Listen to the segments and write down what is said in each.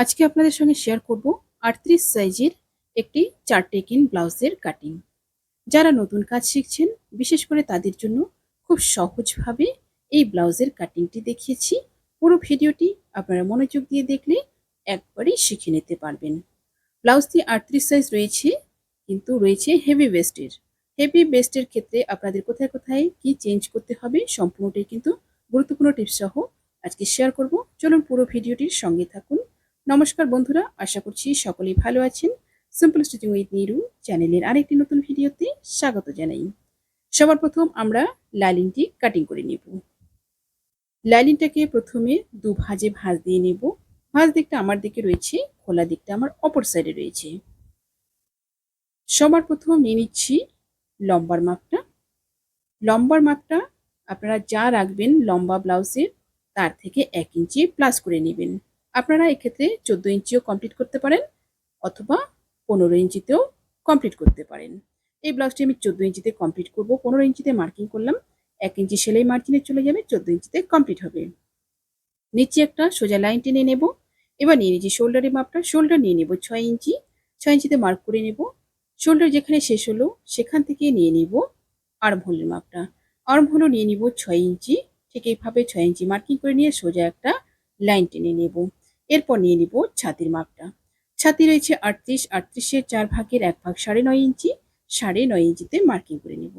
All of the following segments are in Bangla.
আজকে আপনাদের সঙ্গে শেয়ার করব আটত্রিশ সাইজের একটি চার টেকিন ব্লাউজের কাটিং যারা নতুন কাজ শিখছেন, বিশেষ করে তাদের জন্য খুব সহজভাবে এই ব্লাউজের কাটিংটি দেখিয়েছি। পুরো ভিডিওটি আপনারা মনোযোগ দিয়ে দেখলে একবারই শিখে নিতে পারবেন। ব্লাউজটি আটত্রিশ সাইজ রয়েছে, কিন্তু রয়েছে হেভি ওয়েস্টের হেভি ওয়েস্টের ক্ষেত্রে আপনাদের কোথায় কোথায় কি চেঞ্জ করতে হবে সম্পূর্ণটাই কিন্তু গুরুত্বপূর্ণ টিপস সহ আজকে শেয়ার করব। চলুন পুরো ভিডিওটির সঙ্গে থাকুন। নমস্কার বন্ধুরা, আশা করছি সকলেই ভালো আছেন। সিম্পল স্টিচিং উইথ নিরু চ্যানেলের আরেকটি নতুন ভিডিওতে স্বাগত জানাই। সবার প্রথম আমরা লাইলিনটি কাটিং করে নেব। লাইলিনটাকে প্রথমে দু ভাজে ভাঁজ দিয়ে নেব। ভাঁজ দিকটা আমার দিকে রয়েছে, খোলা দিকটা আমার অপর সাইডে রয়েছে। সবার প্রথম নিয়ে নিচ্ছি লম্বার মাপটা। লম্বার মাপটা আপনারা যা রাখবেন লম্বা ব্লাউজের তার থেকে এক ইঞ্চি প্লাস করে নেবেন। আপনারা এক্ষেত্রে চোদ্দ ইঞ্চিও কমপ্লিট করতে পারেন অথবা পনেরো ইঞ্চিতেও কমপ্লিট করতে পারেন। এই ব্লাউজটি আমি চোদ্দ ইঞ্চিতে কমপ্লিট করব, পনেরো ইঞ্চিতে মার্কিং করলাম, এক ইঞ্চি সেলাই মার্জিনে চলে যাবে, চোদ্দ ইঞ্চিতে কমপ্লিট হবে। নিচে একটা সোজা লাইন টেনে নেব, এবার নিয়ে নিচ্ছি শোল্ডারের মাপটা শোল্ডার নিয়ে নেব ছয় ইঞ্চি, ছয় ইঞ্চিতে মার্ক করে নেব। শোল্ডার যেখানে শেষ হলো, সেখান থেকে নিয়ে নেব আর্ম হোলের মাপটা। আর্ম হোলও নিয়ে নিব ছয় ইঞ্চি, ঠিক এইভাবে ছয় ইঞ্চি মার্কিং করে নিয়ে সোজা একটা লাইন টেনে নেব। এরপর নিয়ে নিব ছাতির মাপটা। ছাতি রয়েছে আটত্রিশ, আটত্রিশের চার ভাগের এক ভাগ সাড়ে নয় ইঞ্চি, সাড়ে নয় ইঞ্চিতে মার্কিং করে নেব।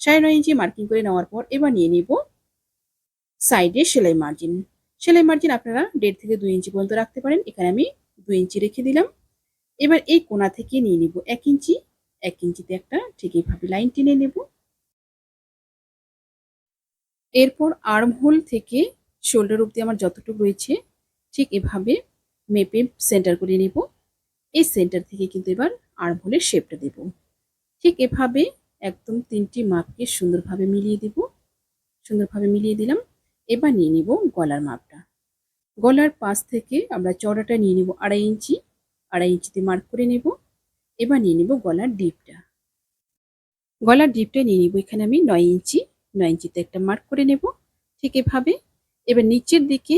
সাড়ে নয় ইঞ্চি মার্কিং করে নেওয়ার পর এবার নিয়ে নিব সাইডে সেলাই মার্জিন। সেলাই মার্জিন আপনারা দেড় থেকে দুই ইঞ্চি পর্যন্ত রাখতে পারেন, এখানে আমি দুই ইঞ্চি রেখে দিলাম। এবার এই কোনা থেকে নিয়ে নিব এক ইঞ্চি, এক ইঞ্চিতে একটা ঠিক এইভাবে লাইন টেনে নেব। এরপর আর্ম হোল থেকে শোল্ডার অব্দি আমার যতটুকু রয়েছে ঠিক এভাবে মেপে সেন্টার করে নেব। এই সেন্টার থেকে কিন্তু এবার আর্ম হোলের শেপটা দেব। ঠিক এভাবে একদম তিনটি মাপকে সুন্দরভাবে মিলিয়ে দেব। সুন্দরভাবে মিলিয়ে দিলাম। এবার নিয়ে নিব গলার মাপটা। গলার পাশ থেকে আমরা চড়াটা নিয়ে নিব আড়াই ইঞ্চি। আড়াই ইঞ্চিতে মার্ক করে নেব। এবার নিয়ে নিব গলার ডিপটা গলার ডিপটা নিয়ে নিব এখানে আমি নয় ইঞ্চি। নয় ইঞ্চিতে একটা মার্ক করে নেব। ঠিক এভাবে। এবার নিচের দিকে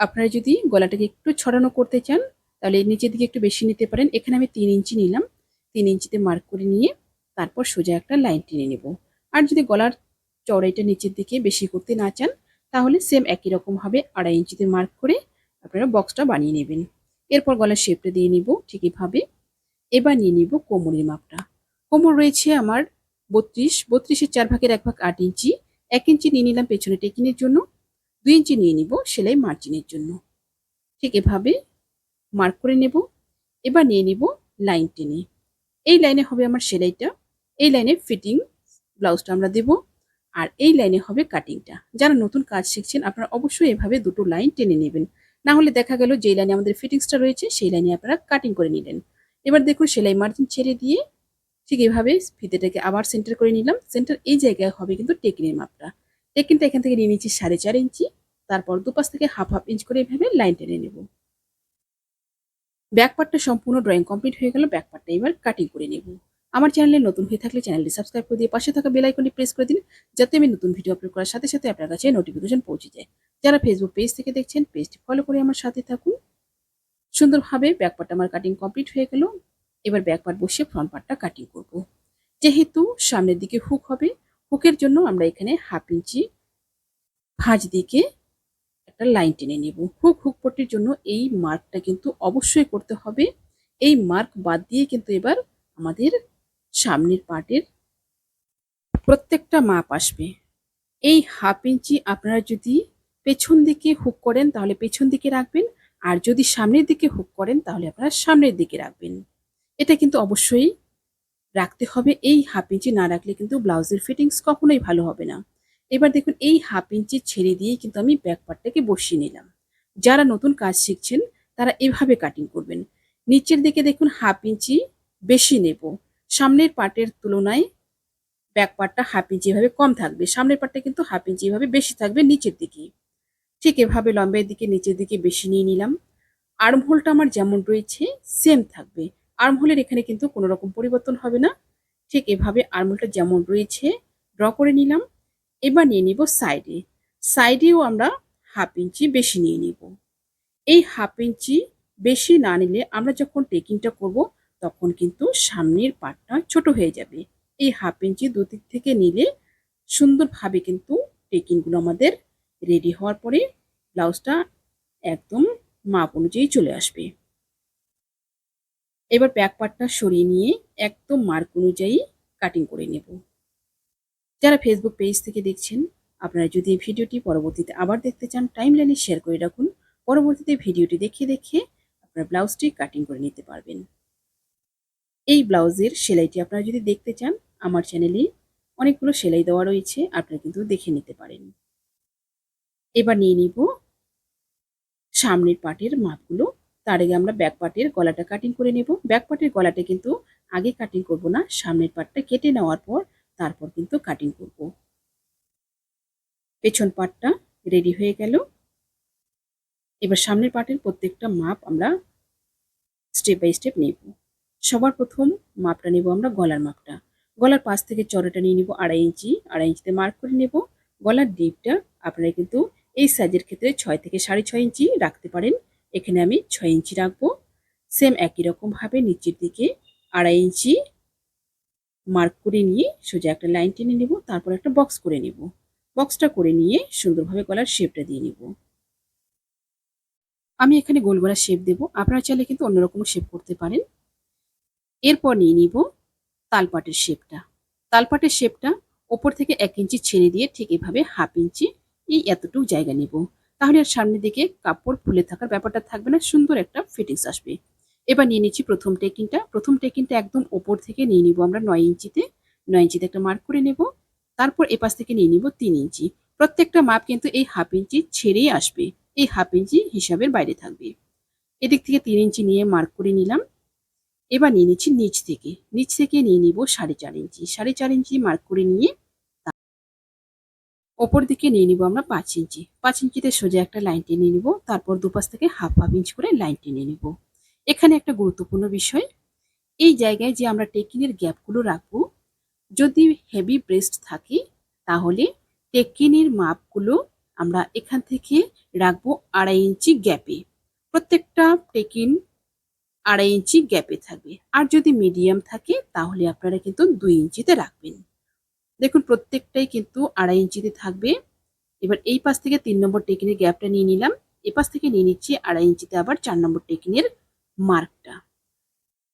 আপনারা যদি গলাটাকে একটু ছড়ানো করতে চান, তাহলে নিচের দিকে একটু বেশি নিতে পারেন। এখানে আমি তিন ইঞ্চি নিলাম। তিন ইঞ্চিতে মার্ক করে নিয়ে তারপর সোজা একটা লাইন টেনে নেব। আর যদি গলার চড়াইটা নিচের দিকে বেশি করতে না চান, তাহলে সেম একই রকমভাবে আড়াই ইঞ্চিতে মার্ক করে আপনারা বক্সটা বানিয়ে নেবেন। এরপর গলার শেপটা দিয়ে নিব ঠিকইভাবে এবার নিয়ে নিব কোমরের মাপটা। কোমর রয়েছে আমার বত্রিশ। বত্রিশের চার ভাগের এক ভাগ আট ইঞ্চি। এক ইঞ্চি নিয়ে নিলাম পেছনে টেকিনের জন্য। দুই ইঞ্চি নিয়ে নিব সেলাই মার্জিনের জন্য। ঠিক এভাবে মার্ক করে নেব। এবার নিয়ে নিব লাইন টেনে। এই লাইনে হবে আমার সেলাইটা। এই লাইনে ফিটিং ব্লাউজটা আমরা দেব। আর এই লাইনে হবে কাটিংটা যারা নতুন কাজ শিখছেন, আপনারা অবশ্যই এভাবে দুটো লাইন টেনে নেবেন। না হলে দেখা গেল যে লাইনে আমাদের ফিটিংসটা রয়েছে, সেই লাইনে আপনারা কাটিং করে নিলেন। এবার দেখুন সেলাই মার্জিন ছেড়ে দিয়ে ঠিক এভাবে ফিতেটাকে আবার সেন্টার করে নিলাম। সেন্টার এই জায়গায় হবে কিন্তু টেকিনের মাপটা। টেকিনটা এখান থেকে নিয়ে নিচ্ছি সাড়ে চার ইঞ্চি, তারপর দুপাশ থেকে হাফ হাফ ইঞ্চ করে এভাবে লাইন টেনে নেব। ব্যাক পার্টটা সম্পূর্ণ ড্রয়িং কমপ্লিট হয়ে গেল ব্যাক পার্টটা এবার কাটিং করে নেব। আমার চ্যানেলে নতুন হয়ে থাকলে চ্যানেলটি সাবস্ক্রাইব করে দিয়ে পাশে থাকা বেল আইকনটি প্রেস করে দিন, যাতে আমি নতুন ভিডিও আপলোড করার সাথে সাথে আপনার কাছে নোটিফিকেশন পৌঁছে যায়। যারা ফেসবুক পেজ থেকে দেখছেন পেজটি ফলো করে আমার সাথে থাকুন। সুন্দরভাবে ব্যাক পার্টটা আমার কাটিং কমপ্লিট হয়ে গেল, এবার ব্যাক পার্ট বসিয়ে ফ্রন্ট পার্টটা কাটিং করব। যেহেতু সামনের দিকে হুক হবে হুকের জন্য আমরা এখানে হাফ ইঞ্চি ভাঁজ দিকে একটা লাইন টেনে নেব। হুক হুক পট্টির জন্য এই মার্কটা কিন্তু অবশ্যই করতে হবে। এই মার্ক বাদ দিয়ে কিন্তু এবার আমাদের সামনের পার্টের প্রত্যেকটা মাপ আসবে। এই হাফ ইঞ্চি আপনারা যদি পেছন দিকে হুক করেন তাহলে পেছন দিকে রাখবেন, আর যদি সামনের দিকে হুক করেন তাহলে আপনারা সামনের দিকে রাখবেন। এটা কিন্তু অবশ্যই রাখতে হবে এই হাফ ইঞ্চি না রাখলে কিন্তু ব্লাউজের ফিটিংস কখনোই ভালো হবে না। এবার দেখুন এই হাফ ইঞ্চি ছেড়ে দিয়ে কিন্তু আমি ব্যাক পার্টটাকে বসিয়ে নিলাম। যারা নতুন কাজ শিখছেন, তারা এভাবে কাটিং করবেন। নিচের দিকে দেখুন হাফ ইঞ্চি বেশি নেব। সামনের পার্টের তুলনায় ব্যাক পার্টটা হাফ ইঞ্চি এভাবে কম থাকবে। সামনের পার্টটা কিন্তু হাফ ইঞ্চি এভাবে বেশি থাকবে নিচের দিকে ঠিক এভাবে লম্বের দিকে নিচের দিকে বেশি নিয়ে নিলাম। আর্মহোলটা আমার যেমন রয়েছে সেম থাকবে। আর্মহোলের এখানে কিন্তু কোনো রকম পরিবর্তন হবে না। ঠিক এভাবে আর্মহোলটা যেমন রয়েছে, ড্র করে নিলাম। এবার নিয়ে নিব সাইডে। সাইডেও আমরা হাফ ইঞ্চি বেশি নিয়ে নিব। এই হাফ ইঞ্চি বেশি না নিলে আমরা যখন টেকিংটা করব, তখন কিন্তু সামনের পাটটা ছোট হয়ে যাবে। এই হাফ ইঞ্চি দুদিক থেকে নিলে সুন্দরভাবে কিন্তু টেকিংগুলো আমাদের রেডি হওয়ার পরে ব্লাউজটা একদম মাপ অনুযায়ী চলে আসবে। এবার ব্যাক পার্টটা সরিয়ে নিয়ে একদম মার্ক অনুযায়ী কাটিং করে নেব। যারা ফেসবুক পেজ থেকে দেখছেন, আপনারা যদি এই ভিডিওটি পরবর্তীতে আবার দেখতে চান টাইম লাইনে শেয়ার করে রাখুন। পরবর্তীতে ভিডিওটি দেখে দেখে আপনার ব্লাউজটি কাটিং করে নিতে পারবেন। এই ব্লাউজের সেলাইটি আপনারা যদি দেখতে চান, আমার চ্যানেলে অনেকগুলো সেলাই দেওয়া রয়েছে, আপনারা কিন্তু দেখে নিতে পারেন। এবার নিয়ে নিব সামনের পাটের মাপগুলো। তার আগে আমরা ব্যাক পার্টের গলাটা কাটিং করে নেব। ব্যাক পার্টের গলাটা কিন্তু আগে কাটিং করব না, সামনের পার্টটা কেটে নেওয়ার পর তারপর কিন্তু কাটিং করব। পেছন পার্টটা রেডি হয়ে গেল। এবার সামনের পার্টের প্রত্যেকটা মাপ আমরা স্টেপ বাই স্টেপ নেব। সবার প্রথম মাপটা নেব আমরা গলার মাপটা। গলার পাশ থেকে চড়াটা নিয়ে নিব আড়াই ইঞ্চি। আড়াই ইঞ্চিতে মার্ক করে নেব। গলার ডিপটা আপনারা কিন্তু এই সাইজের ক্ষেত্রে ছয় থেকে সাড়ে ছয় ইঞ্চি রাখতে পারেন। এখানে আমি ছয় ইঞ্চি রাখব। সেম একই রকমভাবে নিচের দিকে। আড়াই ইঞ্চি মার্ক করে নিয়ে সোজা একটা লাইন টেনে নেব, তারপর একটা বক্স করে নেব। বক্সটা করে নিয়ে সুন্দরভাবে গলার শেপটা দিয়ে নেব। আমি এখানে গোল গলা শেপ দেব। আপনারা চাইলে কিন্তু অন্যরকম শেপ করতে পারেন। এরপর নিয়ে নিব তালপাটের শেপটা তালপাটের শেপটা ওপর থেকে এক ইঞ্চি ছেড়ে দিয়ে ঠিক এভাবে হাফ ইঞ্চি এই এতটুকু জায়গা নেব। তাহলে আর সামনের দিকে কাপড় ফুলে থাকার ব্যাপারটা থাকবে না, সুন্দর একটা ফিটিংস আসবে। এবার নিয়ে নিচ্ছি প্রথম টেকিংটা প্রথম টেকিংটা একদম ওপর থেকে নিয়ে নিব আমরা নয় ইঞ্চিতে। নয় ইঞ্চিতে একটা মার্ক করে নেব। তারপর এপাশ থেকে নিয়ে নিব তিন ইঞ্চি। প্রত্যেকটা মাপ কিন্তু এই হাফ ইঞ্চি ছেড়েই আসবে। এই হাফ ইঞ্চি হিসাবের বাইরে থাকবে। এদিক থেকে তিন ইঞ্চি নিয়ে মার্ক করে নিলাম। এবার নিয়ে নিচ্ছি নিচ থেকে। নিচ থেকে নিয়ে নিব সাড়ে চার ইঞ্চি। সাড়ে চার ইঞ্চি মার্ক করে নিয়ে ওপর দিকে নিয়ে নিব আমরা পাঁচ ইঞ্চি। পাঁচ ইঞ্চিতে সোজা একটা লাইন টেনে নিব, তারপর দুপাশ থেকে হাফ হাফ ইঞ্চ করে লাইন টেনে নিব। এখানে একটা গুরুত্বপূর্ণ বিষয়, এই জায়গায় যে আমরা টেকিনের গ্যাপগুলো রাখব, যদি হেভি ব্রেস্ট থাকে, তাহলে টেকিনের মাপগুলো আমরা এখান থেকে রাখব আড়াই ইঞ্চি গ্যাপে। প্রত্যেকটা টেকিন আড়াই ইঞ্চি গ্যাপে থাকবে। আর যদি মিডিয়াম থাকে, তাহলে আপনারা কিন্তু দুই ইঞ্চিতে রাখবেন। দেখুন, প্রত্যেকটাই কিন্তু আড়াই ইঞ্চিতে থাকবে। এবার এই পাশ থেকে তিন নম্বর টেকিনের গ্যাপটা নিয়ে নিলাম। এই পাশ থেকে নিয়ে নিচ্ছি আড়াই ইঞ্চিতে আবার চার নম্বর টেকিনের মার্কটা।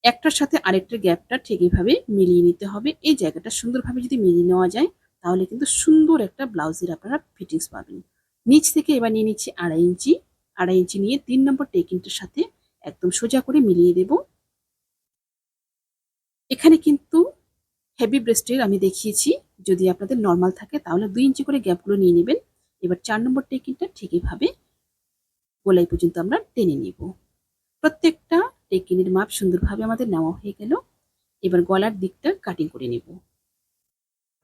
একটার সাথে আরেকটার গ্যাপটা ঠিক এইভাবে মিলিয়ে নিতে হবে। এই জায়গাটা সুন্দরভাবে যদি মিলিয়ে নেওয়া যায়, তাহলে কিন্তু সুন্দর একটা ব্লাউজের আপনারা ফিটিংস পাবেন। নিচ থেকে এবার নিয়ে নিচ্ছি আড়াই ইঞ্চি। আড়াই ইঞ্চি নিয়ে তিন নম্বর টেকিংটার সাথে একদম সোজা করে মিলিয়ে দেব। এখানে কিন্তু হেভি ব্রেস্টের আমি দেখিয়েছি। যদি আপনাদের নর্মাল থাকে, তাহলে দুই ইঞ্চি করে গ্যাপগুলো নিয়ে নেবেন। এবার চার নম্বর টেকিংটা ঠিক এইভাবে গোলাই পর্যন্ত আমরা টেনে নিব। প্রত্যেকটা টেকিনের মাপ সুন্দরভাবে আমাদের নেওয়া হয়ে গেল। এবার গলার দিকটা কাটিং করে নেব।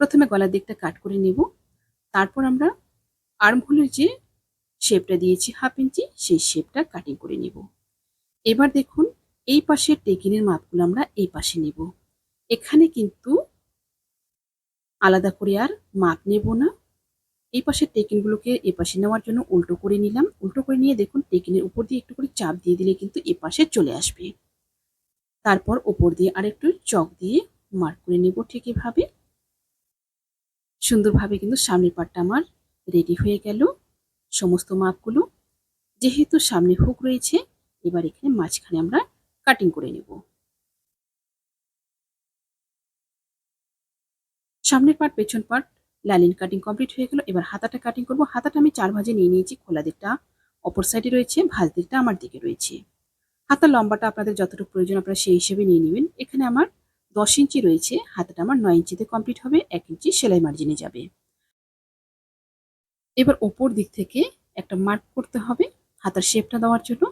প্রথমে গলার দিকটা কাট করে নেব। তারপর আমরা আর্মহোলের যে শেপটা দিয়েছি হাফ ইঞ্চি, সেই শেপটা কাটিং করে নেব। এবার দেখুন, এই পাশের টেকিনের মাপগুলো আমরা এই পাশে নেব। এখানে কিন্তু আলাদা করে আর মাপ নেব না। এই পাশের টেকিনগুলোকে এ পাশে নেওয়ার জন্য উল্টো করে নিলাম। উল্টো করে নিয়ে দেখুন, টেকিনের উপর দিয়ে একটু করে চাপ দিয়ে দিলে কিন্তু এ পাশে চলে আসবে। তারপর ওপর দিয়ে আরেকটু চক দিয়ে মার্ক করে নেব ঠিক এভাবে। সুন্দরভাবে কিন্তু সামনের পাটটা আমার রেডি হয়ে গেল সমস্ত মাপগুলো। যেহেতু সামনে হুক রয়েছে, এবার এখানে মাঝখানে আমরা কাটিং করে নেব। সামনের পার্ট পেছন পার্ট লাইলিন কাটিং কমপ্লিট হয়ে গেল। এবার হাতাটা কাটিং করব। হাতাটা আমি চার ভাজে নিয়ে নিয়েছি। খোলা দিকটা অপর সাইডে রয়েছে, ভাজ দিকটা আমার দিকে রয়েছে। হাতার লম্বাটা আপনাদের যতটুকু প্রয়োজন আপনারা সেই হিসেবে নিয়ে নেবেন। এখানে আমার দশ ইঞ্চি রয়েছে। হাতাটা আমার নয় ইঞ্চিতে কমপ্লিট হবে। এক ইঞ্চি সেলাই মার্জিনে যাবে। এবার ওপর দিক থেকে একটা মার্ক করতে হবে হাতার শেপটা দেওয়ার জন্য।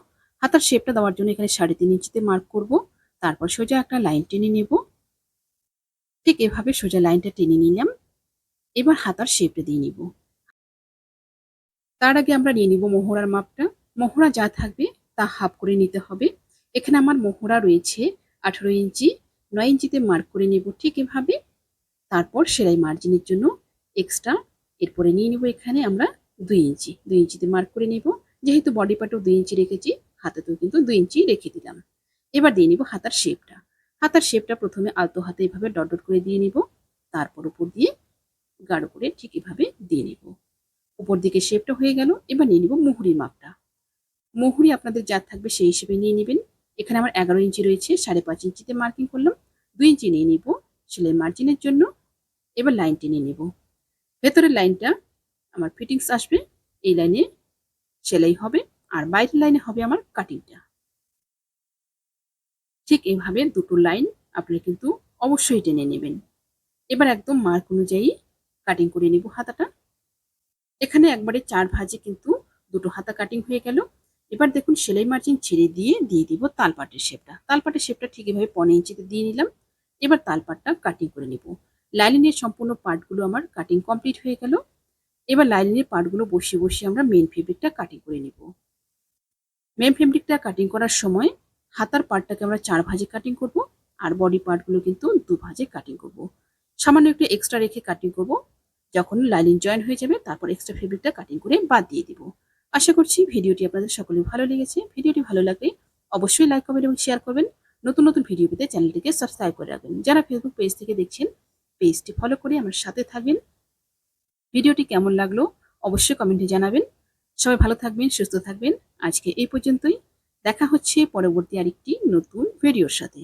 হাতার শেপটা দেওয়ার জন্য এখানে সাড়ে তিন ইঞ্চিতে মার্ক করব। তারপর সোজা একটা লাইন টেনে নেব। ঠিক এভাবে সোজা লাইনটা টেনে নিলাম। এবার হাতার শেপটা দিয়ে নিব। তার আগে আমরা নিয়ে নিব মোহরার মাপটা। মোহরা যা থাকবে তা হাফ করে নিতে হবে। এখানে আমার মোহরা রয়েছে আঠারো ইঞ্চি। নয় ইঞ্চিতে মার্ক করে নেব ঠিক এভাবে। তারপর সেলাই মার্জিনের জন্য এক্সট্রা এরপরে নিয়ে নেব এখানে আমরা দুই ইঞ্চি। দুই ইঞ্চিতে মার্ক করে নেব। যেহেতু বডি পার্টও দুই ইঞ্চি রেখেছি, হাতাতেও কিন্তু দুই ইঞ্চি রেখে দিলাম। এবার দিয়ে নিব হাতার শেপটা হাতার শেপটা প্রথমে আলতো হাতে এভাবে ডট ডট করে দিয়ে নিব। তারপর উপর দিয়ে গাঢ় করে ঠিক এভাবে দিয়ে নিব। উপর দিকে শেপটা হয়ে গেল, এবার নিয়ে নিব মুহুরির মাপটা। মুহুরি আপনাদের যা থাকবে সেই হিসেবে নিয়ে নেবেন। এখানে আমার এগারো ইঞ্চি রয়েছে, সাড়ে পাঁচ ইঞ্চিতে মার্কিং করলাম। দুই ইঞ্চি নিয়ে নিব সেলাই মার্জিনের জন্য। এবার লাইন টেনে নিব। ভেতরের লাইনটা আমার ফিটিংস আসবে, এই লাইনে সেলাই হবে আর বাইরের লাইনে হবে আমার কাটিংটা ঠিক এইভাবে দুটো লাইন আপনি কিন্তু অবশ্যই টেনে নেবেন। এবার একদম মার্ক অনুযায়ী কাটিং করে নিব হাতাটা। এখানে একবারে চার ভাজে কিন্তু দুটো হাতা কাটিং হয়ে গেল। এবার দেখুন সেলাই মার্জিন ছেড়ে দিয়ে দিয়ে দিব তালপাটের শেপটা তালপাটের শেপটা ঠিক এভাবে পনেরো ইঞ্চিতে দিয়ে নিলাম। এবার তালপাটটা কাটিং করে নিব। লাইলিনের সম্পূর্ণ পার্টগুলো আমার কাটিং কমপ্লিট হয়ে গেল। এবার লাইলিনের পার্টগুলো বসিয়ে বসিয়ে আমরা মেন ফেব্রিকটা কাটিং করে নিব। মেন ফেব্রিকটা কাটিং করার সময় হাতার পার্টটাকে আমরা চার ভাজে কাটিং করব আর বডি পার্টগুলো কিন্তু দু ভাজে কাটিং করব। সামান্য একটু এক্সট্রা রেখে কাটিং করব, যখন লাইনিং জয়েন হয়ে যাবে, তারপর এক্সট্রা ফেব্রিকটা কাটিং করে বাদ দিয়ে দিব। আশা করছি ভিডিওটি আপনাদের সকলে ভালো লেগেছে। ভিডিওটি ভালো লাগলে অবশ্যই লাইক করবেন এবং শেয়ার করবেন। নতুন নতুন ভিডিও পেতে চ্যানেলটিকে সাবস্ক্রাইব করে রাখবেন। যারা ফেসবুক পেজ থেকে দেখছেন পেজটি ফলো করে আমার সাথে থাকবেন। ভিডিওটি কেমন লাগল অবশ্যই কমেন্টে জানাবেন। সবাই ভালো থাকবেন, সুস্থ থাকবেন। আজকে এই পর্যন্তই। দেখা হচ্ছে পরবর্তী আরেকটি নতুন ভিডিওর সাথে।